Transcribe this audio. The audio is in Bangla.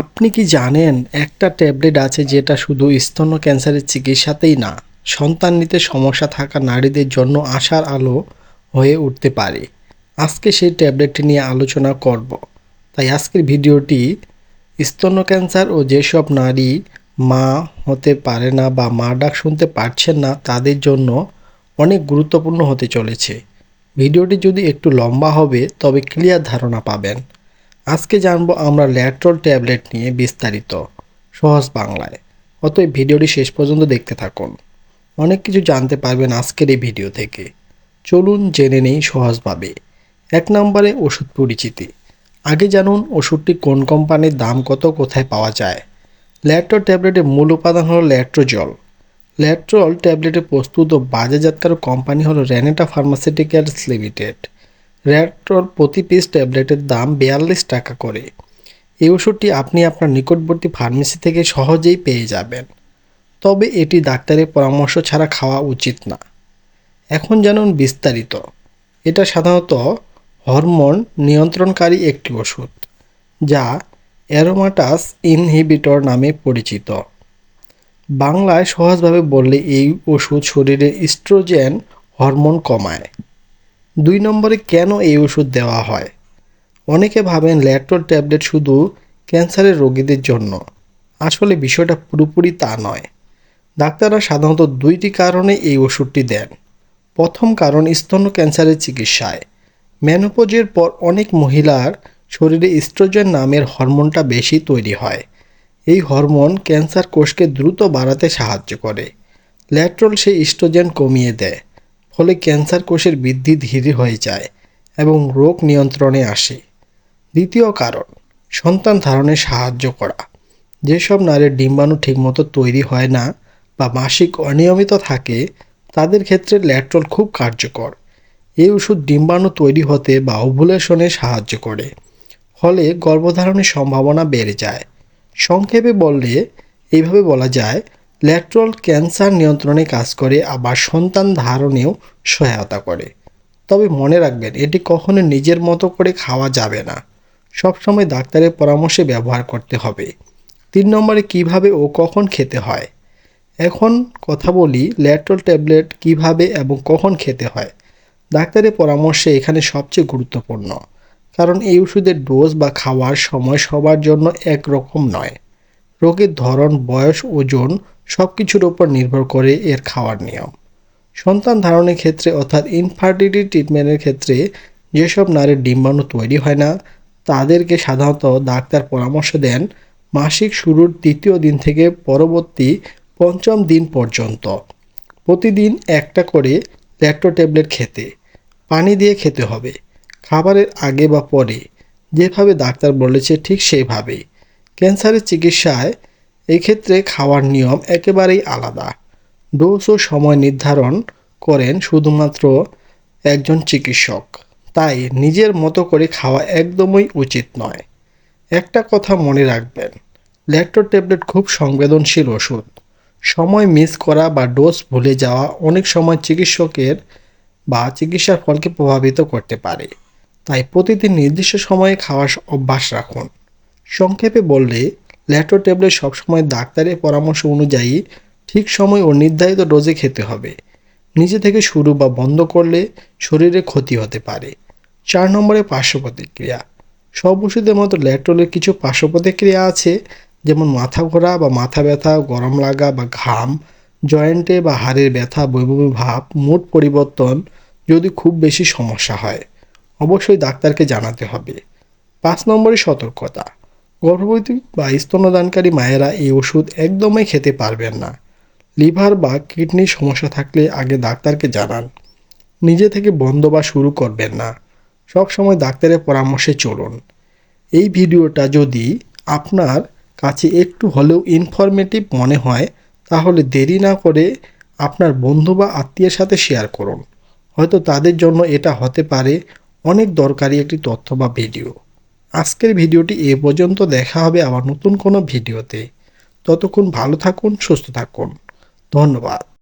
আপনি কি জানেন একটা ট্যাবলেট আছে যেটা শুধু স্তন ক্যান্সারের চিকিৎসাতেই না, সন্তান নিতে সমস্যা থাকা নারীদের জন্য আশার আলো হয়ে উঠতে পারে? আজকে সেই ট্যাবলেটটি নিয়ে আলোচনা করব। তাই আজকের ভিডিওটি স্তন ক্যান্সার ও যেসব নারী মা হতে পারে না বা মা ডাক শুনতে পারছেন না, তাদের জন্য অনেক গুরুত্বপূর্ণ হতে চলেছে। ভিডিওটি যদি একটু লম্বা হবে, তবে ক্লিয়ার ধারণা পাবেন। আজকে জানব আমরা ল্যাট্রল ট্যাবলেট নিয়ে বিস্তারিত, সহজ বাংলায়। অতএব ভিডিওটি শেষ পর্যন্ত দেখতে থাকুন। অনেক কিছু জানতে পারবেন আজকের এই ভিডিও থেকে। চলুন জেনে নেই সহজভাবে। এক নম্বরে ওষুধ পরিচিতি। আগে জানুন ওষুধটি কোন কোম্পানির দাম কত, কোথায় পাওয়া যায়। ল্যাট্রল ট্যাবলেটের মূল উপাদান হলো ল্যাট্রোজল। ল্যাট্রল ট্যাবলেটে প্রস্তুত ও বাজারজাতকারক কোম্পানি হলো র্যানেটা ফার্মাসিউটিক্যালস লিমিটেড। র্যাট্রল প্রতি পিস ট্যাবলেটের দাম বিয়াল্লিশ টাকা করে। এই ওষুধটি আপনি আপনার নিকটবর্তী ফার্মেসি থেকে সহজেই পেয়ে যাবেন। তবে এটি ডাক্তারের পরামর্শ ছাড়া খাওয়া উচিত না। এখন জানুন বিস্তারিত। এটা সাধারণত হরমোন নিয়ন্ত্রণকারী একটি ওষুধ, যা অ্যারোমাটাস ইনহিবিটর নামে পরিচিত। বাংলায় সহজভাবে বললে এই ওষুধ শরীরে ইস্ট্রোজেন হরমোন কমায়। দুই নম্বরে কেন এই ওষুধ দেওয়া হয়? অনেকে ভাবেন ল্যাট্রল ট্যাবলেট শুধু ক্যান্সারের রোগীদের জন্য। আসলে বিষয়টা পুরোপুরি তা নয়। ডাক্তাররা সাধারণত দুইটি কারণে এই ওষুধটি দেন। প্রথম কারণ স্তন ক্যান্সারের চিকিৎসায়। ম্যানোপোজের পর অনেক মহিলার শরীরে ইস্ট্রোজেন নামের হরমোনটা বেশি তৈরি হয়। এই হরমোন ক্যান্সার কোষকে দ্রুত বাড়াতে সাহায্য করে। ল্যাট্রল সেই ইস্ট্রোজেন কমিয়ে দেয়। ফলে ক্যান্সার কোষের বৃদ্ধি ধীরে হয়ে যায় এবং রোগ নিয়ন্ত্রণে আসে। দ্বিতীয় কারণ, সন্তান ধারণে সাহায্য করা। যেসব নারীর ডিম্বাণু ঠিকমতো তৈরি হয় না বা মাসিক অনিয়মিত থাকে, তাদের ক্ষেত্রে ল্যাট্রল খুব কার্যকর। এই ওষুধ ডিম্বাণু তৈরি হতে বা ওভুলেশনে সাহায্য করে। ফলে গর্ভধারণের সম্ভাবনা বেড়ে যায়। সংক্ষেপে বললে, এইভাবে বলা যায় ল্যাট্রল ক্যান্সার নিয়ন্ত্রণে কাজ করে আবার সন্তান ধারণেও সহায়তা করে। তবে মনে রাখবেন, এটি কখনো নিজের মতো করে খাওয়া যাবে না। সবসময় ডাক্তারের পরামর্শে ব্যবহার করতে হবে। তিন নম্বরে, কীভাবে ও কখন খেতে হয়? এখন কথা বলি, ল্যাট্রল ট্যাবলেট কীভাবে এবং কখন খেতে হয়? ডাক্তারের পরামর্শে এখানে সবচেয়ে গুরুত্বপূর্ণ। কারণ এই ওষুধের ডোজ বা খাওয়ার সময় সবার জন্য একরকম নয়। রোগের ধরন, বয়স, ওজন সব কিছুর ওপর নির্ভর করে এর খাওয়ার নিয়ম। সন্তান ধারণের ক্ষেত্রে অর্থাৎ ইনফার্টিলিটি ট্রিটমেন্টের ক্ষেত্রে যেসব নারীর ডিম্বাণু তৈরি হয় না, তাদেরকে সাধারণত ডাক্তার পরামর্শ দেন মাসিক শুরুর তৃতীয় দিন থেকে পরবর্তী পঞ্চম দিন পর্যন্ত। প্রতিদিন একটা করে ল্যাক্টো ট্যাবলেট খেতে, পানি দিয়ে খেতে হবে, খাবারের আগে বা পরে। যেভাবে ডাক্তার বলেছে ঠিক সেইভাবেই। ক্যান্সারের চিকিৎসায় এক্ষেত্রে খাওয়ার নিয়ম একেবারেই আলাদা। ডোজ ও সময় নির্ধারণ করেন শুধুমাত্র একজন চিকিৎসক। তাই নিজের মতো করে খাওয়া একদমই উচিত নয়। একটা কথা মনে রাখবেন ল্যাক্টো ট্যাবলেট খুব সংবেদনশীল ওষুধ। সময় মিস করা বা ডোজ ভুলে যাওয়া অনেক সময় চিকিৎসকের বা চিকিৎসার ফলকে প্রভাবিত করতে পারে। তাই প্রতিদিন নির্দিষ্ট সময়ে খাওয়ার অভ্যাস রাখুন। সংক্ষেপে বললে ল্যাটো ট্যাবলেট সবসময় ডাক্তারের পরামর্শ অনুযায়ী ঠিক সময় ও নির্ধারিত ডোজে খেতে হবে। নিজে থেকে শুরু বা বন্ধ করলে শরীরে ক্ষতি হতে পারে। চার নম্বরে পার্শ্ব প্রতিক্রিয়া সব ওষুধের মতো ল্যাট্রলের কিছু পার্শ্ব প্রতিক্রিয়া আছে, যেমন মাথা ঘোরা বা মাথা ব্যথা, গরম লাগা বা ঘাম, জয়েন্টে বা হাড়ের ব্যথা বৈভবী ভাব, মুড পরিবর্তন যদি খুব বেশি সমস্যা হয়। অবশ্যই ডাক্তারকে জানাতে হবে। পাঁচ নম্বরে সতর্কতা। গর্ভবতী বা স্তনদানকারী মায়েরা এই ওষুধ একদমই খেতে পারবেন না। লিভার বা কিডনির সমস্যা থাকলে আগে ডাক্তারকে জানান। নিজে থেকে বন্ধ বা শুরু করবেন না। সব সময় ডাক্তারের পরামর্শে চলুন। এই ভিডিওটা যদি আপনার কাছে একটু হলেও ইনফরমেটিভ মনে হয়, তাহলে দেরি না করে আপনার বন্ধু বা আত্মীয়ের সাথে শেয়ার করুন। হয়তো তাদের জন্য এটা হতে পারে অনেক দরকারি একটি তথ্য বা ভিডিও আজকের ভিডিওটি এ পর্যন্ত দেখা হবে আবার নতুন কোনো ভিডিওতে। ততক্ষণ ভালো থাকুন, সুস্থ থাকুন। ধন্যবাদ।